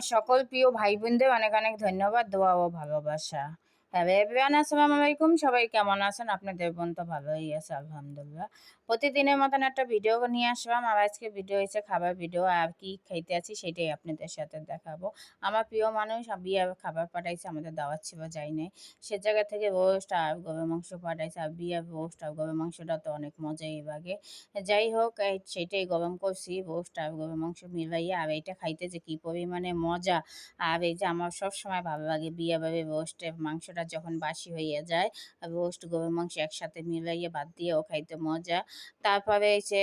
আমার সকল প্রিয় ভাই বোনদের অনেক অনেক ধন্যবাদ দোয়া ও ভালোবাসা। আসসালামু আলাইকুম। সবাই কেমন আছেন? আপনাদের বোন তো ভালোই আছে, আলহামদুলিল্লাহ। প্রতিদিনের মতন একটা ভিডিও নিয়ে আসলাম। আর আজকে ভিডিও হয়েছে খাবার ভিডিও আর কি খাইতে আছি সেটাই আপনাদের সাথে দেখাবো। আমার প্রিয় মানুষ বিয়ে খাবার পাঠাইছে, আমাদের দাওয়াত ছিল যাই নাই। সে জায়গা থেকে রোস্ট আর গরুর মাংস পাঠাইছে। আর বিয়ে রোস্ট আর গরুর মাংসটা তো অনেক মজাই লাগে। যাই হোক সেটাই গরম করছি রোস্ট আর গরুর মাংস মিলাইয়া। আর এইটা খাইতে যে কী পরিমাণে মজা। আর এই যে আমার সব সময় ভালো লাগে, বিয়ে বাড়ি রোস্টের মাংসটা যখন বাসি হয়ে যায় রোস্ট গরুর মাংস একসাথে মিলাইয়ে ভাত দিয়েও খাইতে মজা। তারপরে এসে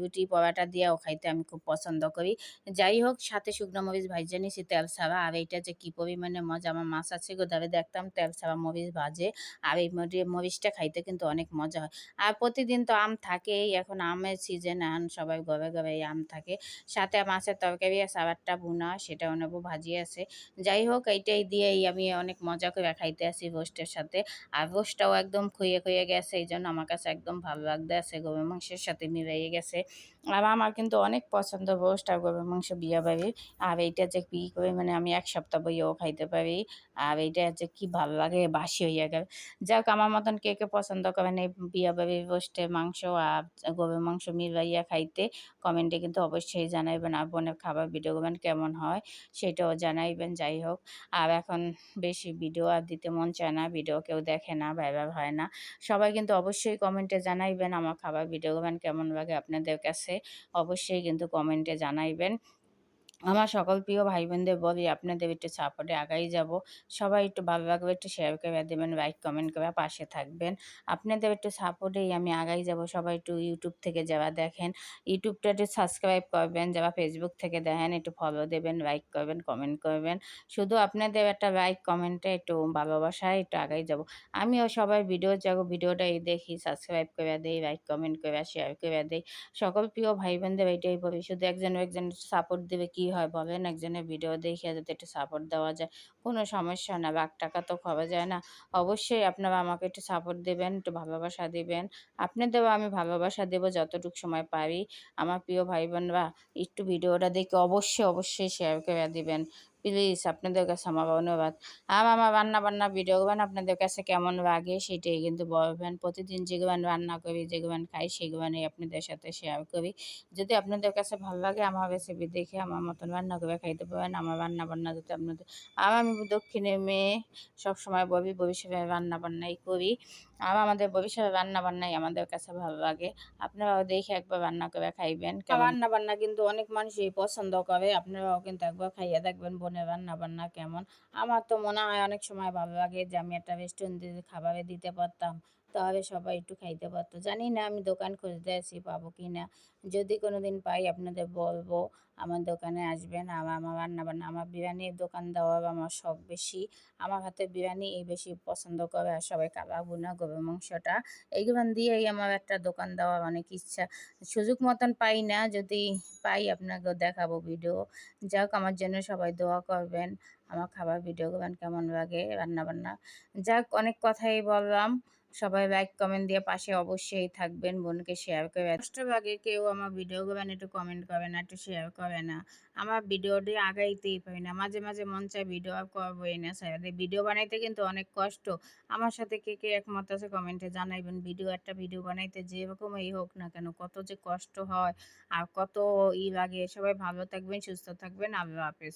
রুটি পরাটা দিয়েও খাইতে আমি খুব পছন্দ করি। যাই হোক, সাথে শুকনো মরিচ ভাইজে নিছি, তেল ছাড়া। আর এইটা যে কী পরিমাণে মজা, আমার মাছ আছে গোদারে দেখতাম তেল ছাড়া মরিচ ভাজে। আর এই মরিচটা খাইতে কিন্তু অনেক মজা হয়। আর প্রতিদিন তো আম থাকেই, এখন আমের সিজন আন সবাই গবে গবে আম থাকে। সাথে মাছের তরকারি আছে আবারটা বুনা সেটাও নেব, ভাজি আছে। যাই হোক, এইটাই দিয়েই আমি অনেক মজা করে খাইতে আসি রোস্টের সাথে। আর রোস্টটাও একদম খুঁয়ে খুঁয়ে গেছে, এই জন্য আমার কাছে একদম ভালো লাগতে আছে, গরুর মাংসের সাথে মিলিয়ে গেছে। আর আমার কিন্তু অনেক পছন্দ রোস্ট আর গরুর মাংস বিয়া বাড়ি আর এইটা যে কী করে মানে আমি এক সপ্তাহ বইয়েও খাইতে পারি। আর এইটা যে কি ভালো লাগে, বাসি হইয়া গেল। যাক আমার মতন কে কে পছন্দ করেন এই বিয়া বাড়ির রোস্টের মাংস আর গরুর মাংস মিলাইয়া খাইতে, কমেন্টে কিন্তু অবশ্যই জানাইবেন। আর বোনের খাবার ভিডিও করবেন কেমন হয়, সেটাও জানাইবেন। যাই হোক আর এখন বেশি ভিডিও আর দিতে মন চায় না ভিডিও কেউ দেখে না ভাইবার হয় না। সবাই কিন্তু অবশ্যই কমেন্টে জানাইবেন, আমার খাবার ভিডিও কেমন লাগে আপনাদের কাছে? অবশ্যই কিন্তু কমেন্টে জানাইবেন। আমার সকল প্রিয় ভাই বোনদের বলি, আপনাদের একটু সাপোর্টে আগাই যাব। সবাই একটু ভালো লাগবে, একটু শেয়ার করে দেবেন লাইক কমেন্ট করে পাশে থাকবেন। আপনাদের একটু সাপোর্টেই আমি আগাই যাব। সবাই একটু ইউটিউব থেকে যারা দেখেন ইউটিউবটা একটু সাবস্ক্রাইব করবেন, যারা ফেসবুক থেকে দেখেন, একটু ফলো দেবেন লাইক করবেন কমেন্ট করবেন। শুধু আপনাদের একটা লাইক কমেন্টে একটু ভালোবাসায় একটু আগাই যাব। আমিও সবাই ভিডিও যাব ভিডিওটাই দেখি সাবস্ক্রাইব করে দেই লাইক কমেন্ট করে শেয়ার করে দেই। সকল প্রিয় ভাই বোনদের এটাই বলি, শুধু একজন একজন সাপোর্ট দেবে, কি হয় বলেন, একজনের ভিডিও দেখে যাতে একটু সাপোর্ট দেওয়া যায়, কোনো সমস্যা না লাখ টাকা তো খাওয়া যায় না। অবশ্যই আপনারা আমাকে একটু সাপোর্ট দেবেন, একটু ভালোবাসা দেবেন। আপনাদেরও আমি ভালোবাসা দেবো যতটুকু সময় পারি। আমার প্রিয় ভাই বোনরা একটু ভিডিওটা দেখে অবশ্যই অবশ্যই শেয়ার করে দেবেন। প্লিজ আপনাদের কাছে আমার ধন্যবাদ আর আমার রান্না বান্না ভিডিও করবেন আপনাদের কাছে কেমন লাগে সেটাই কিন্তু বলবেন। প্রতিদিন যেগুলো রান্না করি যেগুলো খাই সেগুলোই আপনাদের সাথে শেয়ার করি। যদি আপনাদের কাছে ভালো লাগে আমার রেসিপি দেখে আমার মতন রান্না করে খাইতে পারেন। আমার রান্না বান্না যদি আপনাদের আর আমি দক্ষিণে মেয়ে সবসময় ববি ভবিষ্যতে রান্না বান্নাই করি। আর আমাদের ভবিষ্যতে রান্না বান্নাই আমাদের কাছে ভালো লাগে। আপনারাও দেখে একবার রান্না করে খাইবেন। রান্না বান্না কিন্তু অনেক মানুষই পছন্দ করে। আপনারাও কিন্তু একবার খাইয়ে দেখবেন বোনের রান্না বান্না কেমন? আমার তো মনে হয় অনেক সময় ভালো লাগে যে আমি একটা রেস্টুরেন্টে খাবারে দিতে পারতাম। তাহলে সবাই একটু খাইতে পারতো। জানি না আমি দোকান খুঁজতে আছি, পাবো কি না যদি কোনো দিন পাই, আপনাদের বলব। আমার দোকানে আসবেন, আমার আমার রান্নাবান্না, আমার বিরিয়ানির দোকান দেওয়ার আমার শখ বেশি। আমার হাতে বিরিয়ানি এই বেশি পছন্দ করে আর সবাই কাবা বুনা গরুর মাংসটা, এইগুলো দিয়েই আমার একটা দোকান দেওয়ার অনেক ইচ্ছা। সুযোগ মতন পাই না, যদি পাই আপনাকে দেখাবো ভিডিও। যাক আমার জন্য সবাই দোয়া করবেন। আমার খাবার ভিডিও করবেন কেমন লাগে, রান্নাবান্না। যাক অনেক কথাই বললাম। সবাই লাইক কমেন্ট দিয়ে পাশে অবশ্যই থাকবেন। বোনকে শেয়ার করে আগে কেউ আমার ভিডিও করবেন একটু কমেন্ট করে না, একটু শেয়ার করে না। আমার ভিডিওটি আগাইতেই পারি না। মাঝে মাঝে মন চায় ভিডিও আর করবোই না স্যার ভিডিও বানাইতে কিন্তু অনেক কষ্ট। আমার সাথে কে কে একমত আছে কমেন্টে জানাইবেন। ভিডিও একটা ভিডিও বানাইতে যেরকমই হোক না কেন, কত যে কষ্ট হয় আর কত ই লাগে। সবাই ভালো থাকবেন, সুস্থ থাকবেন। আল্লাহ হাফেজ।